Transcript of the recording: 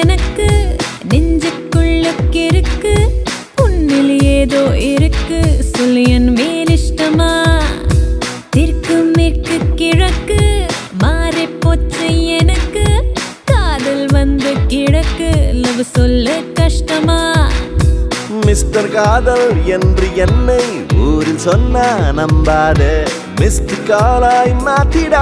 எனக்கு நெஞ்சுக்குள்ளுக்கு இருக்கு உன்னில் ஏதோ இருக்கு. சொல்லு என் மேல் இஷ்டமா? தெற்கு மேற்கு கிழக்கு மாறி போச்சு எனக்கு. காதல் வந்து கிழக்கு லவ் சொல்ல கஷ்டமா? மிஸ்டர் காதல் என்று என்னை ஊரில் சொன்னா நம்பாத. மிஸ்டு காலாய் மாத்திட